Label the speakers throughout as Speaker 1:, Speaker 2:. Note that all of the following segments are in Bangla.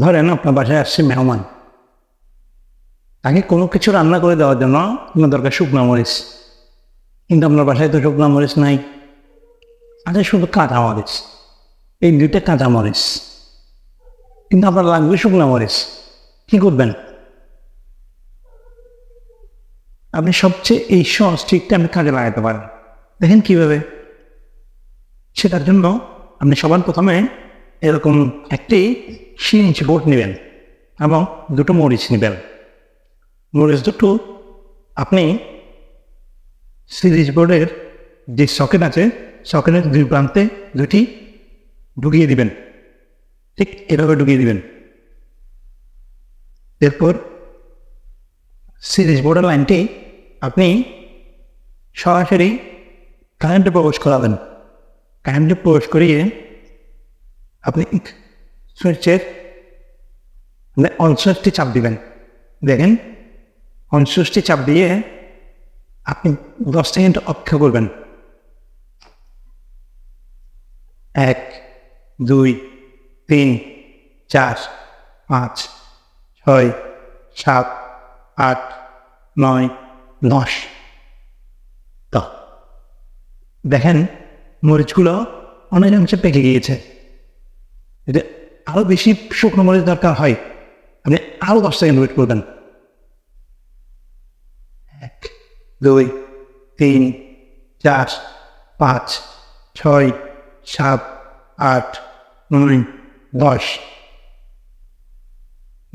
Speaker 1: ধরেন আপনার বাসায় আসছে মেহমান তাকে কোনো কিছু রান্না করে দেওয়ার জন্য আপনার দরকার শুকনা মরিচ কিন্তু আপনার বাসায় তো শুকনা মরিচ নাই আচ্ছা শুধু কাঁচা মরিচ এই দুইটা কাঁচা মরিচ কিন্তু আপনার লাগবে শুকনা মরিচ কী করবেন আপনি সবচেয়ে এই সহজ ট্রিকটা আপনি কাজে লাগাতে পারেন দেখেন কীভাবে সেটার জন্য আপনি সবার প্রথমে এরকম একটি সিঞ্চ বোট নেবেন এবং দুটো মরিচ নেবেন মরিচ দুটো আপনি সিরিজ বোর্ডের যে সকেট আছে সকেটের দুই প্রান্তে দুটি ঢুকিয়ে দিবেন ঠিক এভাবে ঢুকিয়ে দিবেন এরপর সিরিজ বোর্ডের লাইনটি আপনি সরাসরি কারেন্টে প্রবেশ করাবেন কারেন্টে প্রবেশ করিয়ে আপনি সুইচের মানে অনসুইচটি চাপ দিবেন দেখেন অনসুইচটি চাপ দিয়ে আপনি দশ সেকেন্ড অপেক্ষা করবেন এক দুই তিন চার পাঁচ ছয় সাত আট নয় দশ দেখেন মরিচগুলো অনেকাংশে পেকে গিয়েছে যদি আরও বেশি শুকনো মরিচ দরকার হয় আপনি আরও দশ সেকেন্ড ওয়েট করবেন এক দুই তিন চার পাঁচ ছয় সাত আট নয় দশ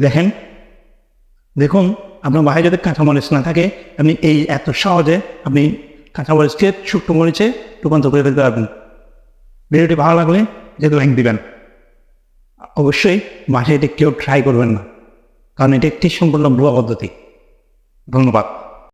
Speaker 1: দেখেন দেখুন আপনার বাইরে যদি কাঁচা মরিচ না থাকে আপনি এই এত সহজে আপনি কাঁচা মরিচকে শুকনো মরিচে রূপান্তর করে ফেলতে পারবেন ভিডিওটি ভালো লাগলে যেহেতু লাইক দিবেন অবশ্যই মাঝে এটা কেউ ট্রাই করবেন না কারণ এটা একটি সম্পূর্ণ ভুয়া পদ্ধতি ধন্যবাদ